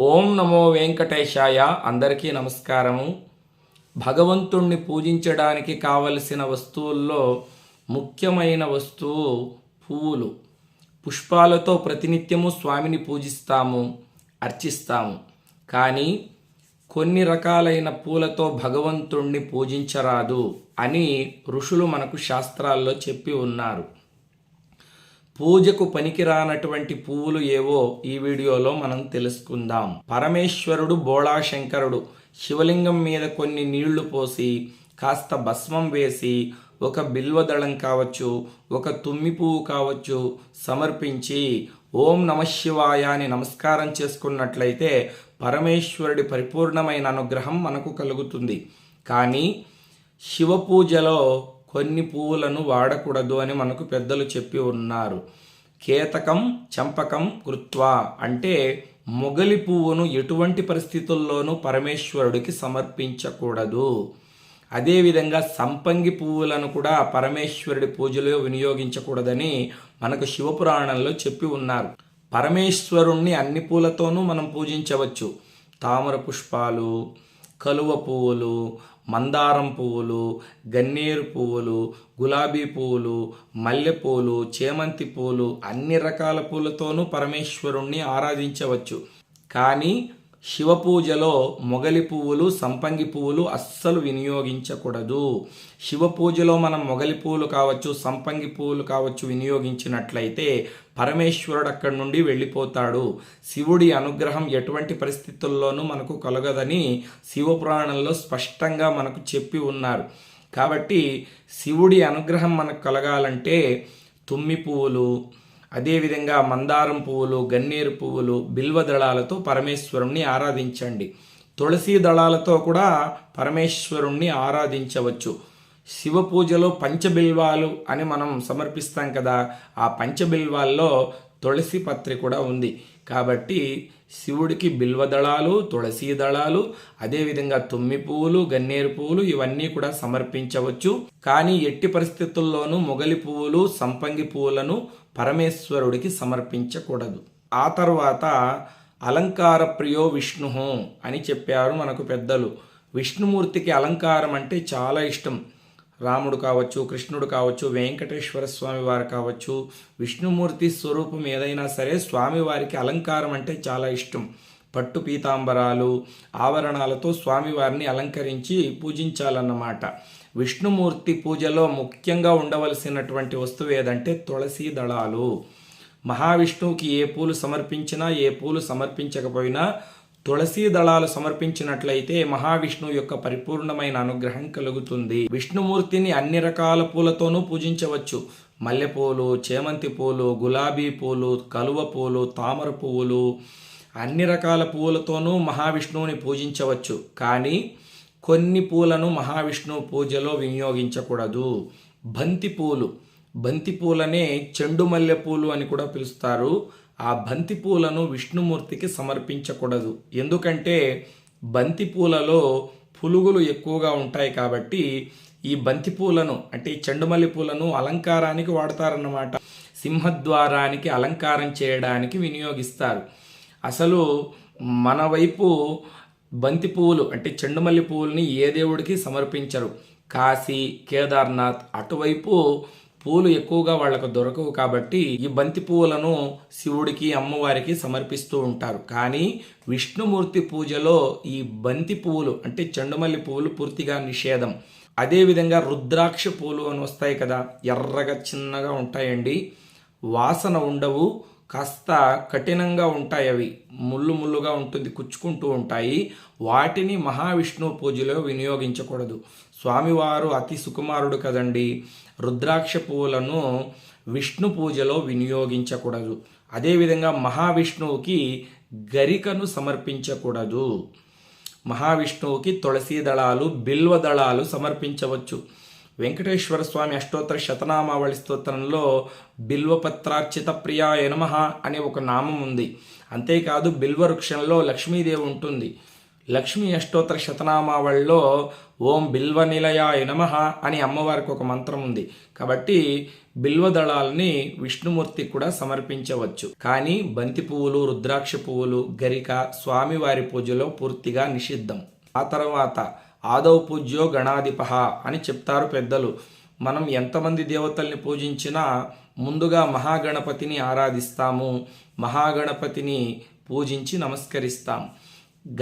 ఓం నమో వెంకటేశాయ. అందరికీ నమస్కారము. భగవంతుణ్ణి పూజించడానికి కావలసిన వస్తువుల్లో ముఖ్యమైన వస్తువు పువ్వులు పుష్పాలతో ప్రతినిత్యము స్వామిని పూజిస్తాము అర్చిస్తాము. కానీ కొన్ని రకాలైన పూలతో భగవంతుణ్ణి పూజించరాదు అని ఋషులు మనకు శాస్త్రాల్లో చెప్పి ఉన్నారు. పూజకు పనికిరానటువంటి పువ్వులు ఏవో ఈ వీడియోలో మనం తెలుసుకుందాం. పరమేశ్వరుడు బోళాశంకరుడు శివలింగం మీద కొన్ని నీళ్ళు పోసి కాస్త భస్మం వేసి ఒక బిల్వదళం కావచ్చు ఒక తుమ్మి పువ్వు కావచ్చు సమర్పించి ఓం నమ శివాయ అని నమస్కారం చేసుకున్నట్లయితే పరమేశ్వరుడి పరిపూర్ణమైన అనుగ్రహం మనకు కలుగుతుంది. కానీ శివ పూజలో కొన్ని పువ్వులను వాడకూడదు అని మనకు పెద్దలు చెప్పి ఉన్నారు. కేతకం చంపకం కృత్వా అంటే మొగలి పువ్వును ఎటువంటి పరిస్థితుల్లోనూ పరమేశ్వరుడికి సమర్పించకూడదు. అదేవిధంగా సంపంగి పువ్వులను కూడా పరమేశ్వరుడి పూజలో వినియోగించకూడదని మనకు శివపురాణంలో చెప్పి ఉన్నారు. పరమేశ్వరుణ్ణి అన్ని పూలతోనూ మనం పూజించవచ్చు. తామర పుష్పాలు కలువ పువ్వులు మందారం పువ్వులు గన్నేరు పువ్వులు గులాబీ పువ్వులు మల్లె పువ్వులు చేమంతి పూలు అన్ని రకాల పూలతోనూ పరమేశ్వరుణ్ణి ఆరాధించవచ్చు. కానీ శివ పూజలో మొగలి పువ్వులు సంపంగి పువ్వులు అస్సలు వినియోగించకూడదు. శివ పూజలో మనం మొగలి పువ్వులు కావచ్చు సంపంగి పువ్వులు కావచ్చు వినియోగించినట్లయితే పరమేశ్వరుడు అక్కడి నుండి వెళ్ళిపోతాడు. శివుడి అనుగ్రహం ఎటువంటి పరిస్థితుల్లోనూ మనకు కలగదని శివపురాణంలో స్పష్టంగా మనకు చెప్పి ఉన్నారు. కాబట్టి శివుడి అనుగ్రహం మనకు కలగాలంటే తుమ్మి పువ్వులు అదేవిధంగా మందారం పువ్వులు గన్నేరు పువ్వులు బిల్వ దళాలతో పరమేశ్వరుణ్ణి ఆరాధించండి. తులసి దళాలతో కూడా పరమేశ్వరుణ్ణి ఆరాధించవచ్చు. శివ పూజలో పంచబిల్వాలు అని మనం సమర్పిస్తాం కదా ఆ పంచబిల్వాల్లో తులసి పత్రి కూడా ఉంది. కాబట్టి శివుడికి బిల్వ దళాలు తులసి దళాలు అదేవిధంగా తుమ్మి పువ్వులు గన్నేరు పువ్వులు ఇవన్నీ కూడా సమర్పించవచ్చు. కానీ ఎట్టి పరిస్థితుల్లోనూ మొగలి పువ్వులు సంపంగి పువ్వులను పరమేశ్వరుడికి సమర్పించకూడదు. ఆ తర్వాత అలంకార ప్రియో విష్ణు అని చెప్పారు మనకు పెద్దలు. విష్ణుమూర్తికి అలంకారం అంటే చాలా ఇష్టం. రాముడు కావచ్చు కృష్ణుడు కావచ్చు వెంకటేశ్వర స్వామి వారు కావచ్చు విష్ణుమూర్తి స్వరూపం ఏదైనా సరే స్వామివారికి అలంకారం అంటే చాలా ఇష్టం. పట్టు పీతాంబరాలు ఆవరణాలతో స్వామివారిని అలంకరించి పూజించాలన్నమాట. విష్ణుమూర్తి పూజలో ముఖ్యంగా ఉండవలసినటువంటి వస్తువు ఏదంటే తులసి దళాలు. మహావిష్ణువుకి ఏ పూలు సమర్పించినా ఏ పూలు సమర్పించకపోయినా తులసి దళాలు సమర్పించినట్లయితే మహావిష్ణువు యొక్క పరిపూర్ణమైన అనుగ్రహం కలుగుతుంది. విష్ణుమూర్తిని అన్ని రకాల పూలతోనూ పూజించవచ్చు. మల్లెపూలు చేమంతి పూలు గులాబీ పూలు కలువ పూలు తామర పువ్వులు అన్ని రకాల పువ్వులతోనూ మహావిష్ణువుని పూజించవచ్చు. కానీ కొన్ని పూలను మహావిష్ణువు పూజలో వినియోగించకూడదు. బంతి పూలు. బంతి పూలనే చెండు మల్లె పూలు అని కూడా పిలుస్తారు. ఆ బంతి పూలను విష్ణుమూర్తికి సమర్పించకూడదు. ఎందుకంటే బంతి పూలలో పులుగులు ఎక్కువగా ఉంటాయి కాబట్టి ఈ బంతి పూలను అంటే ఈ చెండుమల్లి పూలను అలంకారానికి వాడతారన్నమాట. సింహద్వారానికి అలంకారం చేయడానికి వినియోగిస్తారు. అసలు మన వైపు బంతి పువ్వులు అంటే చెండుమల్లి పువ్వుల్ని ఏ దేవుడికి సమర్పించరు. కాశీ కేదార్నాథ్ అటువైపు పూలు ఎక్కువగా వాళ్ళకు దొరకవు కాబట్టి ఈ బంతి పువ్వులను శివుడికి అమ్మవారికి సమర్పిస్తూ ఉంటారు. కానీ విష్ణుమూర్తి పూజలో ఈ బంతి పువ్వులు అంటే చెండుమల్లి పువ్వులు పూర్తిగా నిషేధం. అదేవిధంగా రుద్రాక్ష పూలు అని వస్తాయి కదా ఎర్రగా చిన్నగా ఉంటాయండి. వాసన ఉండవు కాస్త కఠినంగా ఉంటాయి అవి. ముళ్ళు ముళ్ళుగా ఉంటుంది కుచ్చుకుంటూ ఉంటాయి. వాటిని మహావిష్ణువు పూజలో వినియోగించకూడదు. స్వామివారు అతి సుకుమారుడు కదండి. రుద్రాక్ష పువ్వులను విష్ణు పూజలో వినియోగించకూడదు. అదేవిధంగా మహావిష్ణువుకి గరికను సమర్పించకూడదు. మహావిష్ణువుకి తులసీ దళాలు బిల్వ దళాలు సమర్పించవచ్చు. వెంకటేశ్వర స్వామి అష్టోత్తర శతనామావళి స్తోత్రంలో బిల్వపత్రార్చిత ప్రియాయ నమ అనే ఒక నామం ఉంది. అంతేకాదు బిల్వవృక్షంలో లక్ష్మీదేవి ఉంటుంది. లక్ష్మీ అష్టోత్తర శతనామావళిలో ఓం బిల్వ నిలయాయ నమ అని అమ్మవారికి ఒక మంత్రం ఉంది. కాబట్టి బిల్వదళాలని విష్ణుమూర్తి కూడా సమర్పించవచ్చు. కానీ బంతి పువ్వులు రుద్రాక్ష పువ్వులు గరిక స్వామివారి పూజలో పూర్తిగా నిషిద్ధం. ఆ తర్వాత ఆదౌ పూజ్యో గణాధిప అని చెప్తారు పెద్దలు. మనం ఎంతమంది దేవతల్ని పూజించినా ముందుగా మహాగణపతిని ఆరాధిస్తాము. మహాగణపతిని పూజించి నమస్కరిస్తాం.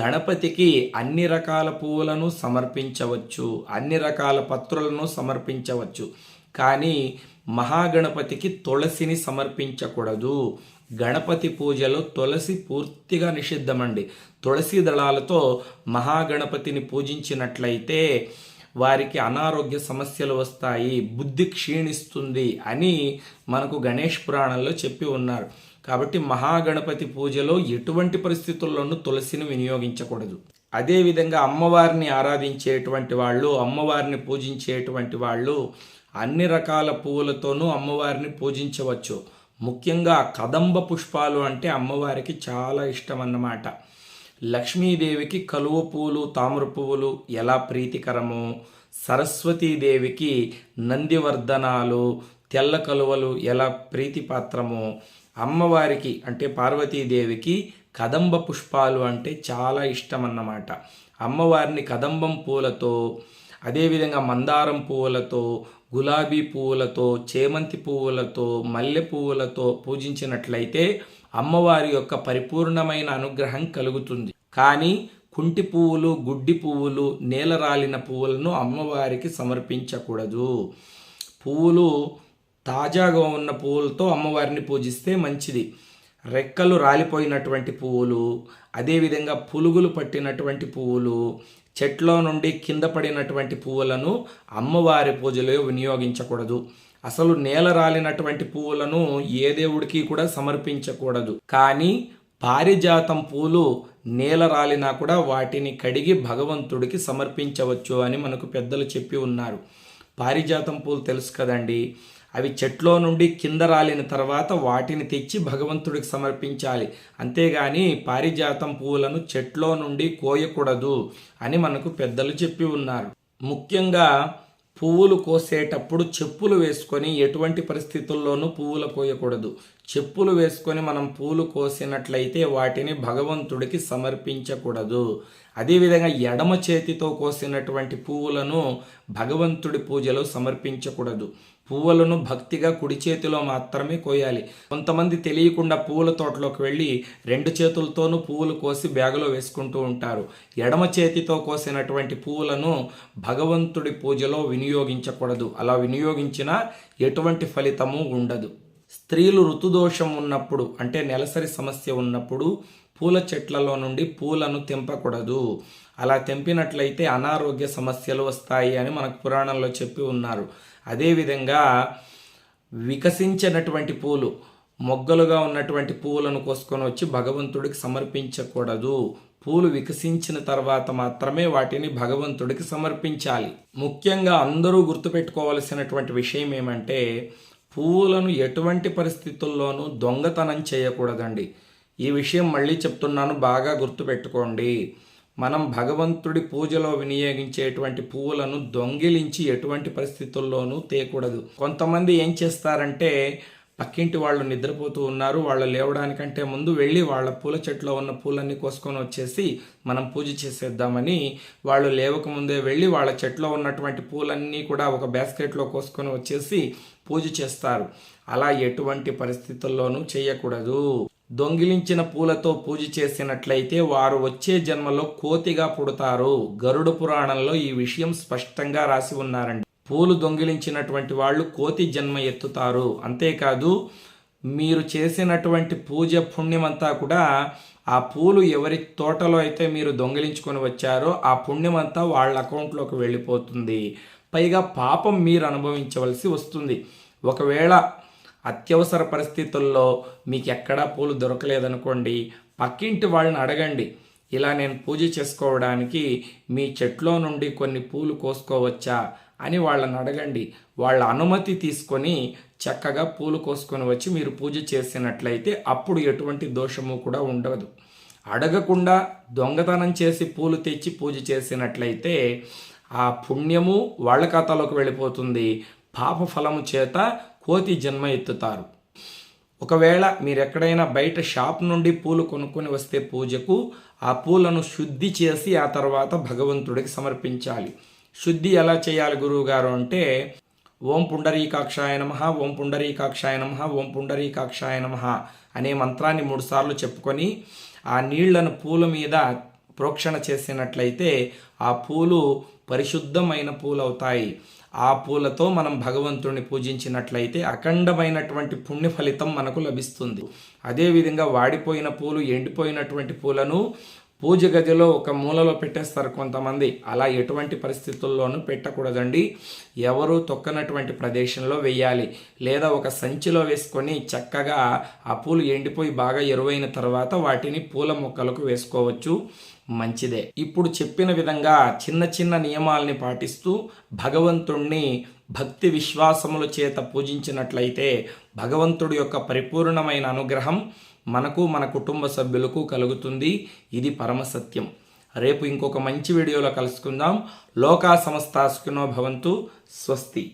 గణపతికి అన్ని రకాల పువ్వులను సమర్పించవచ్చు. అన్ని రకాల పత్రులను సమర్పించవచ్చు. కానీ మహాగణపతికి తులసిని సమర్పించకూడదు. గణపతి పూజలో తులసి పూర్తిగా నిషిద్ధమండి. తులసి దళాలతో మహాగణపతిని పూజించినట్లయితే వారికి అనారోగ్య సమస్యలు వస్తాయి బుద్ధి క్షీణిస్తుంది అని మనకు గణేష్ పురాణంలో చెప్పి ఉన్నారు. కాబట్టి మహాగణపతి పూజలో ఎటువంటి పరిస్థితుల్లోనూ తులసిని వినియోగించకూడదు. అదేవిధంగా అమ్మవారిని ఆరాధించేటువంటి వాళ్ళు అమ్మవారిని పూజించేటువంటి వాళ్ళు అన్ని రకాల పువ్వులతోనూ అమ్మవారిని పూజించవచ్చు. ముఖ్యంగా కదంబ పుష్పాలు అంటే అమ్మవారికి చాలా ఇష్టం అన్నమాట లక్ష్మీదేవికి కలువ పువ్వులు తామర పువ్వులు ఎలా ప్రీతికరమో సరస్వతీదేవికి నందివర్ధనాలు తెల్ల కలువలు ఎలా ప్రీతిపాత్రమో అమ్మవారికి అంటే పార్వతీదేవికి కదంబ పుష్పాలు అంటే చాలా ఇష్టం అన్నమాట అమ్మవారిని కదంబం పూలతో అదేవిధంగా మందారం పువ్వులతో గులాబీ పువ్వులతో చేమంతి పువ్వులతో మల్లె పువ్వులతో పూజించినట్లయితే అమ్మవారి యొక్క పరిపూర్ణమైన అనుగ్రహం కలుగుతుంది. కానీ కుంటి పువ్వులు గుడ్డి పువ్వులు నేలరాలిన పువ్వులను అమ్మవారికి సమర్పించకూడదు. పువ్వులు తాజాగా ఉన్న పువ్వులతో అమ్మవారిని పూజిస్తే మంచిది. రెక్కలు రాలిపోయినటువంటి పువ్వులు అదేవిధంగా పులుగులు పట్టినటువంటి పువ్వులు చెట్లో నుండి కింద పడినటువంటి పువ్వులను అమ్మవారి పూజలో వినియోగించకూడదు. అసలు నేల రాలినటువంటి పువ్వులను ఏ దేవుడికి కూడా సమర్పించకూడదు. కానీ పారిజాతం పూలు నేల రాలినా కూడా వాటిని కడిగి భగవంతుడికి సమర్పించవచ్చు అని మనకు పెద్దలు చెప్పి ఉన్నారు. పారిజాతం పూలు తెలుసు కదండి? అవి చెట్లో నుండి కింద రాలిన తర్వాత వాటిని తెచ్చి భగవంతుడికి సమర్పించాలి. అంతేగాని పారిజాతం పువ్వులను చెట్లో నుండి కోయకూడదు అని మనకు పెద్దలు చెప్పి ఉన్నారు. ముఖ్యంగా పువ్వులు కోసేటప్పుడు చెప్పులు వేసుకొని ఎటువంటి పరిస్థితుల్లోనూ పువ్వులు కోయకూడదు. చెప్పులు వేసుకొని మనం పూలు కోసినట్లయితే వాటిని భగవంతుడికి సమర్పించకూడదు. అదేవిధంగా ఎడమ చేతితో కోసినటువంటి పువ్వులను భగవంతుడి పూజలో సమర్పించకూడదు. పువ్వులను భక్తిగా కుడి చేతిలో మాత్రమే కోయాలి. కొంతమంది తెలియకుండా పువ్వుల తోటలోకి వెళ్ళి రెండు చేతులతోనూ పువ్వులు కోసి బ్యాగులో వేసుకుంటూ ఉంటారు. ఎడమ చేతితో కోసినటువంటి పువ్వులను భగవంతుడి పూజలో వినియోగించకూడదు. అలా వినియోగించినా ఎటువంటి ఫలితము ఉండదు. స్త్రీలు ఋతుదోషం ఉన్నప్పుడు అంటే నెలసరి సమస్య ఉన్నప్పుడు పూల చెట్లలో నుండి పూలను తెంపకూడదు. అలా తెంపినట్లయితే అనారోగ్య సమస్యలు వస్తాయి అని మనకు పురాణంలో చెప్పి ఉన్నారు. అదేవిధంగా వికసించినటువంటి పూలు మొగ్గలుగా ఉన్నటువంటి పువ్వులను కోసుకొని వచ్చి భగవంతుడికి సమర్పించకూడదు. పూలు వికసించిన తర్వాత మాత్రమే వాటిని భగవంతుడికి సమర్పించాలి. ముఖ్యంగా అందరూ గుర్తుపెట్టుకోవలసినటువంటి విషయం ఏమంటే పువ్వులను ఎటువంటి పరిస్థితుల్లోనూ దొంగతనం చేయకూడదండి. ఈ విషయం మళ్ళీ చెప్తున్నాను బాగా గుర్తుపెట్టుకోండి. మనం భగవంతుడి పూజలో వినియోగించేటువంటి పువ్వులను దొంగిలించి ఎటువంటి పరిస్థితుల్లోనూ తేయకూడదు కొంతమంది ఏం చేస్తారంటే పక్కింటి వాళ్ళు నిద్రపోతూ ఉన్నారు వాళ్ళు లేవడానికంటే ముందు వెళ్ళి వాళ్ళ పూల చెట్లో ఉన్న పూలన్నీ కోసుకొని వచ్చేసి మనం పూజ చేసేద్దామని వాళ్ళు లేవకముందే వెళ్ళి వాళ్ళ చెట్లో ఉన్నటువంటి పూలన్నీ కూడా ఒక బాస్కెట్లో కోసుకొని వచ్చేసి పూజ చేస్తారు. అలా ఎటువంటి పరిస్థితుల్లోనూ చేయకూడదు. దొంగిలించిన పూలతో పూజ చేసినట్లయితే వారు వచ్చే జన్మలో కోతిగా పుడతారు. గరుడ పురాణంలో ఈ విషయం స్పష్టంగా రాసి ఉన్నారండి. పూలు దొంగిలించినటువంటి వాళ్ళు కోతి జన్మ ఎత్తుతారు. అంతేకాదు మీరు చేసినటువంటి పూజ పుణ్యమంతా కూడా ఆ పూలు ఎవరి తోటలో అయితే మీరు దొంగిలించుకొని వచ్చారో ఆ పుణ్యమంతా వాళ్ళ అకౌంట్లోకి వెళ్ళిపోతుంది. పైగా పాపం మీరు అనుభవించవలసి వస్తుంది. ఒకవేళ అత్యవసర పరిస్థితుల్లో మీకు ఎక్కడా పూలు దొరకలేదనుకోండి పక్కింటి వాళ్ళని అడగండి. ఇలా నేను పూజ చేసుకోవడానికి మీ చెట్లో నుండి కొన్ని పూలు కోసుకోవచ్చా అని వాళ్ళని అడగండి. వాళ్ళ అనుమతి తీసుకొని చక్కగా పూలు కోసుకొని వచ్చి మీరు పూజ చేసినట్లయితే అప్పుడు ఎటువంటి దోషము కూడా ఉండదు. అడగకుండా దొంగతనం చేసి పూలు తెచ్చి పూజ చేసినట్లయితే ఆ పుణ్యము వాళ్ళ ఖాతాలోకి వెళ్ళిపోతుంది. పాప ఫలము చేత కోతి జన్మ ఎత్తుతారు. ఒకవేళ మీరు ఎక్కడైనా బయట షాప్ నుండి పూలు కొనుక్కొని వస్తే పూజకు ఆ పూలను శుద్ధి చేసి ఆ తర్వాత భగవంతుడికి సమర్పించాలి. శుద్ధి ఎలా చేయాలి గురువుగారు అంటే ఓం పుండరీకాక్షాయ నమ ఓం పుండరీకాక్షాయ నమ ఓం పుండరీకాక్షాయ నమ అనే మంత్రాన్ని మూడుసార్లు చెప్పుకొని ఆ నీళ్ళను పూల మీద ప్రోక్షణ చేసినట్లయితే ఆ పూలు పరిశుద్ధమైన పూలు అవుతాయి ఆ పూలతో మనం భగవంతుడిని పూజించినట్లయితే అఖండమైనటువంటి పుణ్య ఫలితం మనకు లభిస్తుంది. అదేవిధంగా వాడిపోయిన పూలు ఎండిపోయినటువంటి పూలను పూజ గదిలో ఒక మూలలో పెట్టేస్తారు కొంతమంది. అలా ఎటువంటి పరిస్థితుల్లోనూ పెట్టకూడదండి. ఎవరు తొక్కనటువంటి ప్రదేశంలో వేయాలి లేదా ఒక సంచిలో వేసుకొని చక్కగా ఆ పూలు ఎండిపోయి బాగా ఎరువైన తర్వాత వాటిని పూల మొక్కలకు వేసుకోవచ్చు. మంచిదే. ఇప్పుడు చెప్పిన విధంగా చిన్న చిన్న నియమాల్ని పాటిస్తూ భగవంతుణ్ణి భక్తి విశ్వాసముల చేత పూజించినట్లయితే భగవంతుడి యొక్క పరిపూర్ణమైన అనుగ్రహం మనకు మన కుటుంబ సభ్యులకు కలుగుతుంది. ఇది పరమ సత్యం. రేపు ఇంకొక మంచి వీడియోలో కలుసుకుందాం. లోకా సమస్త భవంతు. స్వస్తి.